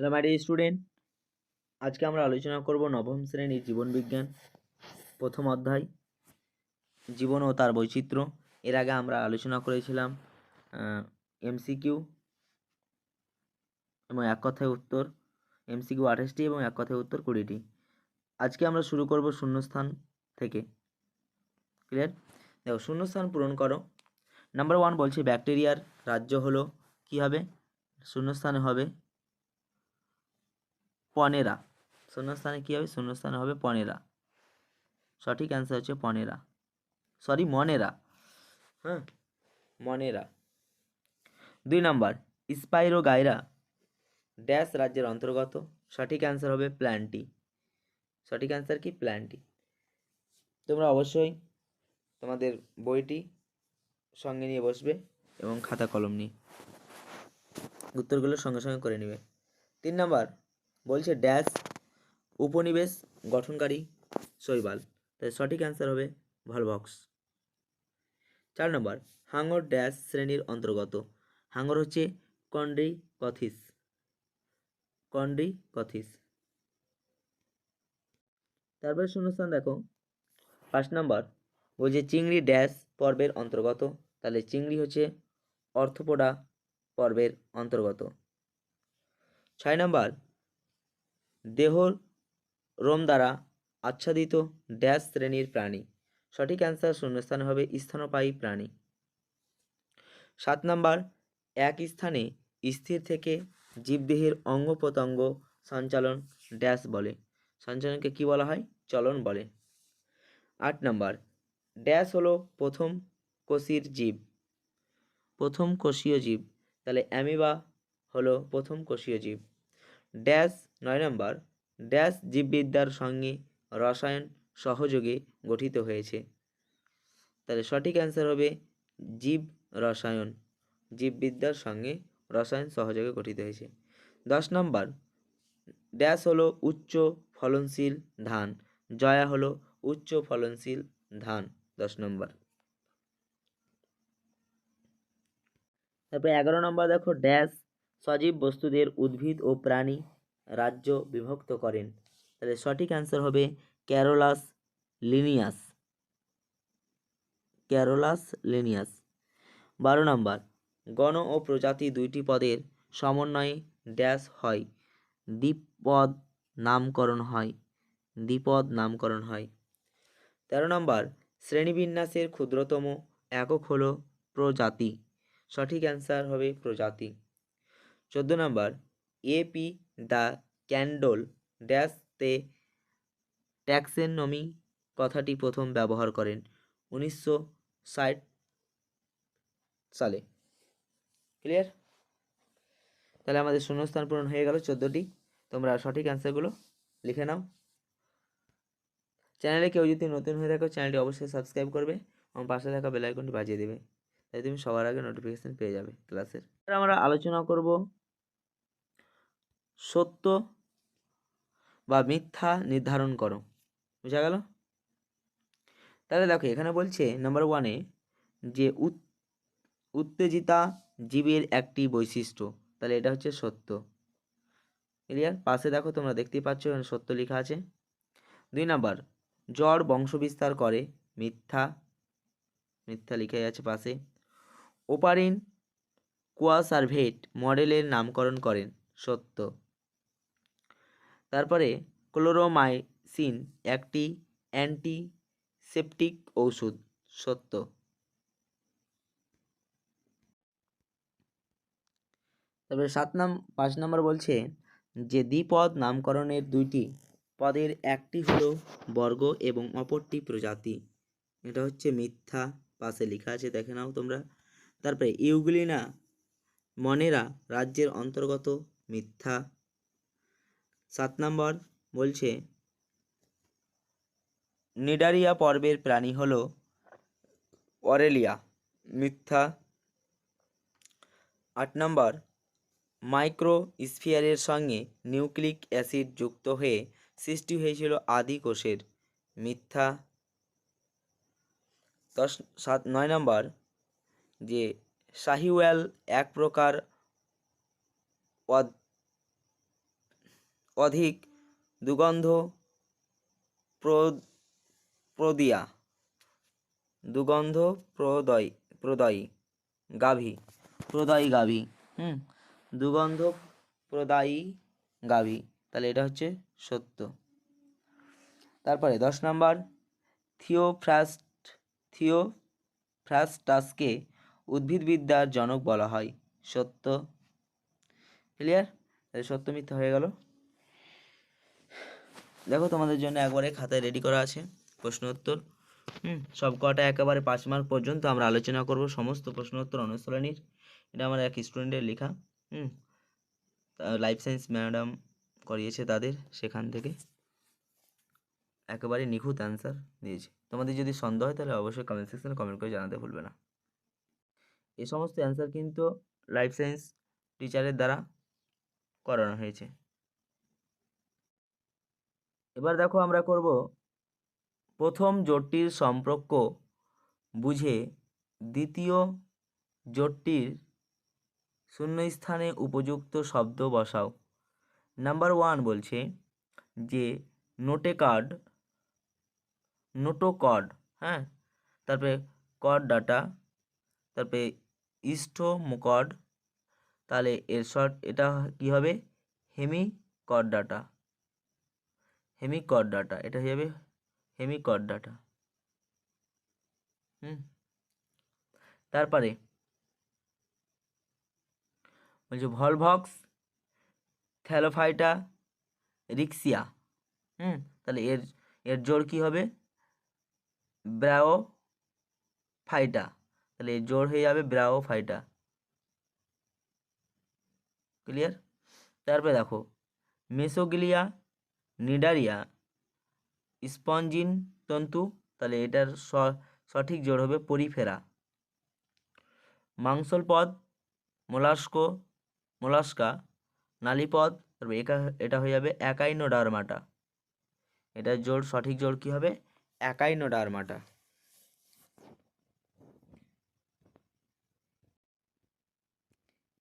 Hello my student আজকে আমরা আলোচনা করব নবম শ্রেণির জীবনবিজ্ঞান প্রথম অধ্যায়, জীবন ও তার বৈচিত্র্য। এর আগে আমরা আলোচনা করেছিলাম এমসিকিউ এবং এক কথায় উত্তর এমসিকিউ আঠাশটি এবং এক কথায় উত্তর কুড়িটি আজকে আমরা শুরু করব শূন্যস্থান থেকে। ক্লিয়ার দেখো, শূন্যস্থান পূরণ করো। নাম্বার ওয়ান বলছে ব্যাকটেরিয়ার রাজ্য হলো কী হবে? শূন্যস্থানে হবে পনেরা। শূন্যস্থানে কী হবে? শূন্যস্থানে হবে পনেরা। সঠিক অ্যান্সার হচ্ছে পনেরা। সরি মনেরা। হ্যাঁ মনেরা। দুই নম্বর স্পাইরো গায়রা ড্যাশ রাজ্যের অন্তর্গত। সঠিক অ্যান্সার হবে প্ল্যানটি। সঠিক অ্যান্সার কি? প্ল্যানটি। তোমরা অবশ্যই তোমাদের বইটি সঙ্গে নিয়ে বসবে এবং খাতা কলম নিয়ে। উত্তরগুলো সঙ্গে সঙ্গে করে নেবে। তিন নাম্বার বলছে ড্যাশ, উপনিবেশ গঠনকারী শৈবাল। তাই সঠিক অ্যান্সার হবে ভলভক্স চার নম্বর হাঙর ড্যাশ শ্রেণির অন্তর্গত। হাঙর হচ্ছে কন্ড্রি কথিস কন্ড্রি কথিস তারপরে শূন্যস্থান দেখো। পাঁচ নম্বর বলছে চিংড়ি ড্যাশ পর্বের অন্তর্গত, তাহলে চিংড়ি হচ্ছে অর্থপোডা পর্বের অন্তর্গত। ছয় নম্বর দেহর রোম দ্বারা আচ্ছাদিত ড্যাশ শ্রেণির প্রাণী। সঠিক অ্যান্সার শূন্যস্থানে হবে স্তন্যপায়ী প্রাণী। সাত নাম্বার, এক স্থানে স্থির থেকে জীবদেহের অঙ্গ প্রত্যঙ্গ সঞ্চালন ড্যাশ বলে। সঞ্চালনকে কি বলা হয়? চলন বলে। আট নাম্বার, ড্যাশ হলো প্রথম কোষীর জীব। প্রথম কোষীয় জীব, তাহলে অ্যামিবা হলো প্রথম কোষীয় জীব। ড্যাশ নয় নম্বর, ড্যাশ জীববিদ্যার সঙ্গে রসায়ন সহযোগে গঠিত হয়েছে। তাহলে সঠিক অ্যান্সার হবে জীব রসায়ন। জীববিদ্যার সঙ্গে রসায়ন সহযোগে গঠিত হয়েছে। দশ নম্বর, ড্যাশ হলো উচ্চ ফলনশীল ধান, জয়া হলো উচ্চ ফলনশীল ধান। দশ নম্বর। তারপরে এগারো নম্বর দেখো, ড্যাশ সজীব বস্তুদের উদ্ভিদ ও প্রাণী রাজ্য বিভক্ত করেন। তাহলে সঠিক অ্যান্সার হবে ক্যারোলাস লিনিয়াস ক্যারোলাস লিনিয়াস বারো নম্বর, গণ ও প্রজাতি দুইটি পদের সমন্বয়ে ড্যাশ হয়। দ্বিপদ নামকরণ হয়। দ্বিপদ নামকরণ হয়। তেরো নম্বর, শ্রেণীবিন্যাসের ক্ষুদ্রতম একক হল প্রজাতি। সঠিক অ্যান্সার হবে প্রজাতি। চোদ্দ নম্বর A P de Candolle dash তে ট্যাক্সেনমি কথাটি প্রথম ব্যবহার করেন উনিশশো ষাট সালে। ক্লিয়ার তাহলে আমাদের শূন্যস্থান পূরণ হয়ে গেল চোদ্দোটি। তোমরা সঠিক অ্যান্সারগুলো লিখে নাও। চ্যানেলে কেউ যদি নতুন হয়ে থাকো চ্যানেলটি অবশ্যই সাবস্ক্রাইব করবে এবং পাশে থাকা বেল আইকনটি বাজিয়ে দেবে। তাই তুমি সবার আগে নোটিফিকেশান পেয়ে যাবে ক্লাসের আমরা আলোচনা করব সত্য বা মিথ্যা নির্ধারণ করো। বোঝা গেল? তাহলে দেখো, এখানে বলছে নাম্বার ওয়ানে যে উত্তেজিতা জীবের একটি বৈশিষ্ট্য। তাহলে এটা হচ্ছে সত্য। ক্লিয়ার পাশে দেখো, তোমরা দেখতেই পাচ্ছ, এখানে সত্য লেখা আছে। দুই নাম্বার, জ্বর বংশবিস্তার করে, মিথ্যা। মিথ্যা লিখে আছে পাশে। ওপারিন কোয়াসারভেট মডেলের নামকরণ করেন, সত্য। তারপরে ক্লোরোমাইসিন, একটি অ্যান্টিসেপটিক ঔষধ, সত্য। তারপরে সাত নাম, পাঁচ নম্বর বলছে যে দ্বিপদ নামকরণের দুইটি, পদের একটি হলো বর্গ এবং অপরটি প্রজাতি। এটা হচ্ছে মিথ্যা পাশে লেখা আছে, দেখে নাও তোমরা। তারপরে ইউগ্লিনা মনেরা রাজ্যের অন্তর্গত মিথ্যা সাত নম্বর বলছে, নিডারিয়া পর্বের প্রাণী হল অরেলিয়া। মিথ্যা। আট নম্বর মাইক্রো স্ফিয়ারের সঙ্গে নিউক্লিক অ্যাসিড যুক্ত হয়ে সৃষ্টি হয়েছিল আদি কোষের। মিথ্যা। দশ, সাত, নয় নম্বর, যে শাহিওয়াল এক প্রকার অধিক দুগন্ধ প্র- প্রদিয়া। দুগন্ধ প্রদয়, প্রদয়ী, গাভী। প্রদয়ী গাভী, হুম? দুগন্ধ প্রদায়ী গাভী, তাহলে এটা হচ্ছে সত্য। তারপরে দশ নম্বর, থিওফ্রাস্ট, থিওফ্রাস্টাসকে উদ্ভিদবিদ্যার জনক বলা হয়। সত্য। ক্লিয়ার? সত্য মিথ্যা হয়ে গেল। দেখো তোমাদের জন্য একবারে খাতায় রেডি করা আছে প্রশ্ন উত্তর হুম, সব কটা একেবারে পাঁচ মার্ক পর্যন্ত আমরা আলোচনা করব সমস্ত প্রশ্ন উত্তর অনুশীলনীর। এটা আমার এক স্টুডেন্টের লেখা, হুম। লাইফ সায়েন্স ম্যাডাম করিয়েছে তাদের সেখান থেকে। একেবারে নিখুঁত অ্যান্সার দিয়েছে। তোমাদের যদি সন্দেহ হয় তাহলে অবশ্যই কমেন্ট সেকশনে কমেন্ট করে জানাতে ভুলবে না। এই সমস্ত অ্যান্সার কিন্তু লাইফ সায়েন্স টিচারের দ্বারা করানো হয়েছে। এবার দেখো আমরা করব, প্রথম জোটটির সম্পর্ক বুঝে দ্বিতীয় জোটটির শূন্যস্থানে উপযুক্ত শব্দ বসাও। নাম্বার ওয়ান বলছে যে নোটে কার্ড, নোটো কর্ড হ্যাঁ? তারপরে কর্ড ডাটা, তারপরে ইস্টো কর্ড তাহলে এর শর্ট এটা কি হবে? Hemi cord data. Hemi data এটা হয়ে যাবে হেমি ডাটা হুম। তারপরে বলছে ভলভক্স থ্যালোফাইটা রিক্সিয়া হুম, তাহলে এর এর জোর কী হবে? ব্রাও ফাইটা তাহলে এর জোর হয়ে যাবে ব্রাও ফাইটা ক্লিয়ার তারপরে দেখো মেসোগিলিয়া নিডারিয়া, স্পঞ্জিন তন্তু, তাহলে এটার সঠিক জোর হবে পরিফেরা। মাংসল পদ মোলাস্কো, মোলাস্কা, নালীপদ, তারপরে এটা হয়ে যাবে একাইনোডার্মাটা এটার জোর, সঠিক জোর কী হবে? একাইনোডার্মাটা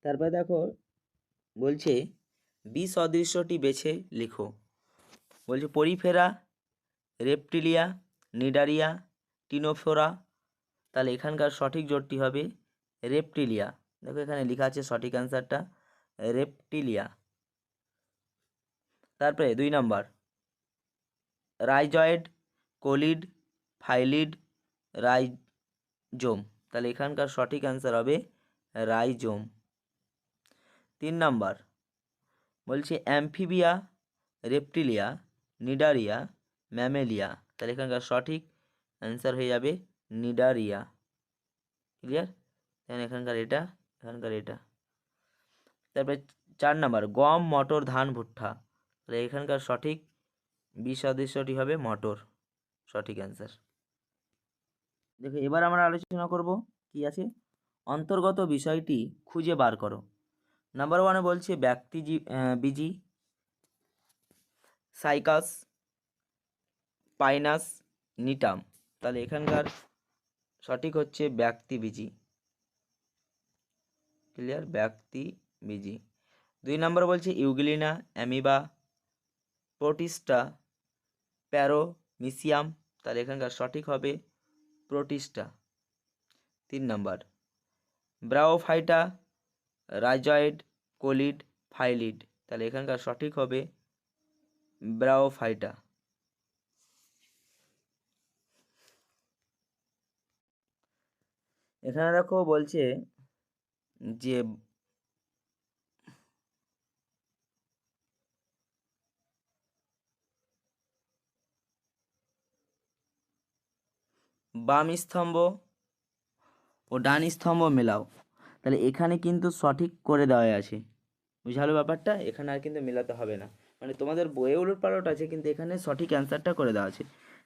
তারপরে দেখো, বলছে বি সদৃশ্যটি বেছে লিখো। বলছে পরিফেরা, রেপটিলিয়া, নিডারিয়া টিনোফোরা তাহলে এখানকার সঠিক জোরটি হবে রেপটিলিয়া। দেখো এখানে লেখা আছে সঠিক অ্যান্সারটা, রেপটিলিয়া। তারপরে দুই নম্বর, রাইজয়েড, কোলিড, ফাইলিড, রাইজোম। তাহলে এখানকার সঠিক অ্যান্সার হবে রাইজোম। তিন নম্বর, বলছি অ্যামফিবিয়া, রেপটিলিয়া। Cnidaria, Mammalia. তাহলে এখানকার সঠিক অ্যান্সার হয়ে যাবে নিডারিয়া। ক্লিয়ার দেখেন এখানকার এটা এখানকার এটা। তারপরে চার নাম্বার, গম, মটর, ধান, ভুট্টা। তাহলে এখানকার সঠিক বি সদৃশ্যটি হবে মটর। সঠিক অ্যান্সার দেখো, এবার আমরা আলোচনা করব কি আছে? অন্তর্গত বিষয়টি খুঁজে বার করো। নাম্বার ওয়ানে বলছে ব্যক্তি বিজি। Cycas, Pinus, নিটাম। তাহলে এখানকার সঠিক হচ্ছে ব্যক্তিবীজি। ক্লিয়ার? ব্যক্তিবীজি। দুই নম্বর বলছে ইউগলিনা, অ্যামিবা, প্রোটিস্টা, প্যারোমিসিয়াম। তাহলে এখানকার সঠিক হবে প্রোটিস্টা। তিন নম্বর। ব্রাওফাইটা রাইজয়েড কোলিড, ফাইলিড। তাহলে এখানকার সঠিক হবে ব্রাওফাইটা এখানে দেখো বলছে যে বাম স্তম্ভ ও ডান স্তম্ভ মেলাও। তাহলে এখানে কিন্তু সঠিক করে দেওয়া আছে। বুঝালো ব্যাপারটা? এখানে আর কিন্তু মেলাতে হবে না। মানে তোমাদের বইয়ে উলট পালট আছে, কিন্তু এখানে সঠিক অ্যান্সারটা করে দেওয়া আছে।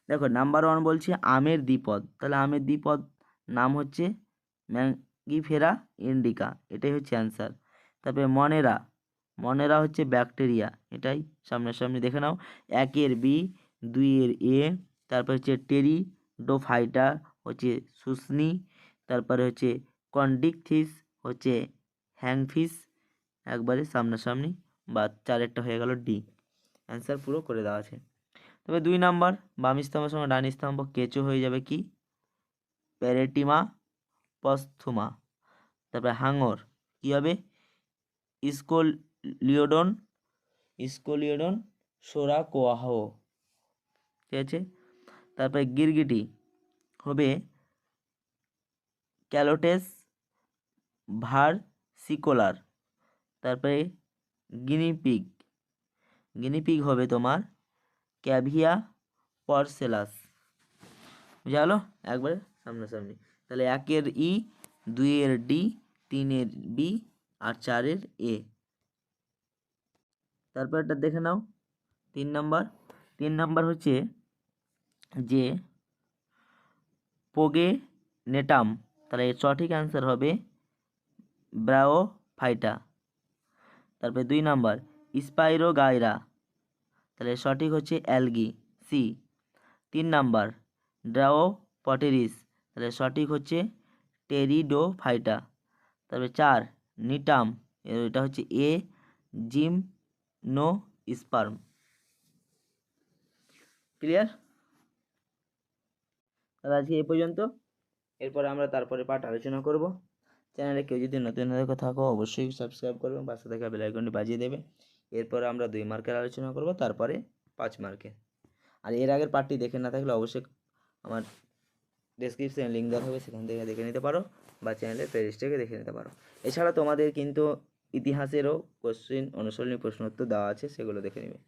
দেখো নাম্বার ওয়ান বলছি আমের দ্বিপদ। তাহলে আমের দ্বিপদ নাম হচ্ছে ম্যাঙ্গিফেরা ইন্ডিকা, এটাই হচ্ছে অ্যান্সার তারপরে মনেরা মনেরা হচ্ছে ব্যাকটেরিয়া এটাই সামনাসামনি দেখে নাও। একের বি, দুইয়ের এ, তারপর হচ্ছে টেরি ডোফাইটা হচ্ছে সুসনি তারপরে হচ্ছে কন্ডিকথিস হচ্ছে হ্যাংফিস একবারে সামনাসামনি বা চারেরটা হয়ে গেল ডি। অ্যান্সার পুরো করে দেওয়া আছে। তবে দুই নাম্বার বাম স্তম্ভের সঙ্গে ডান স্তম্ভ কেঁচো হয়ে যাবে কি? প্যারেটিমা পস্থুমা। তারপরে হাঙর কী হবে? ইস্কোলিওডন ইস্কোলিওডন সোরা কোয়াহ ঠিক আছে? তারপরে গিরগিটি হবে ক্যালোটেস ভার সিকোলার তারপরে গিনিপিগ গিনিপিগ হবে তোমার ক্যাভিয়া পরসেলাস। বুঝা গেলো? একবারে সামনাসামনি। তাহলে একের ই, দুইয়ের ডি, তিনের বি আর চারের এ। তারপর এটা দেখে নাও। তিন নাম্বার। তিন নাম্বার হচ্ছে যে পোগে নেটাম তাহলে এর সঠিক অ্যান্সার হবে ব্রাও ফাইটা তারপরে দুই নাম্বার স্পাইরো গায়রা তাহলে সঠিক হচ্ছে অ্যালগি সি তিন নাম্বার ড্রাও পটেরিস তাহলে সঠিক হচ্ছে টেরিডো ফাইটা তারপরে চার, নিটাম। এটা হচ্ছে এ জিম নো স্পার্ম ক্লিয়ার? তাহলে আজকে এ পর্যন্ত। এরপরে আমরা তারপরে পাঠ আলোচনা করব। চ্যানেলে কেউ যদি নতুন হয়ে থাকো অবশ্যই সাবস্ক্রাইব করবে পাশে থাকা বেল আইকনটি বাজিয়ে দেবে। এরপরে আমরা দুই মার্কের আলোচনা করব, তারপরে পাঁচ মার্কের আর এর আগের পার্টটি দেখে না থাকলে অবশ্যই আমার ডেসক্রিপশানে লিঙ্ক দেওয়া হবে সেখান থেকে দেখে নিতে পারো বা চ্যানেলের প্লেলিস্ট থেকে দেখে নিতে পারো। এছাড়া তোমাদের কিন্তু ইতিহাসেরও কোশ্চেন অনুসরণী প্রশ্নোত্তর দেওয়া আছে, সেগুলো দেখে নেবে।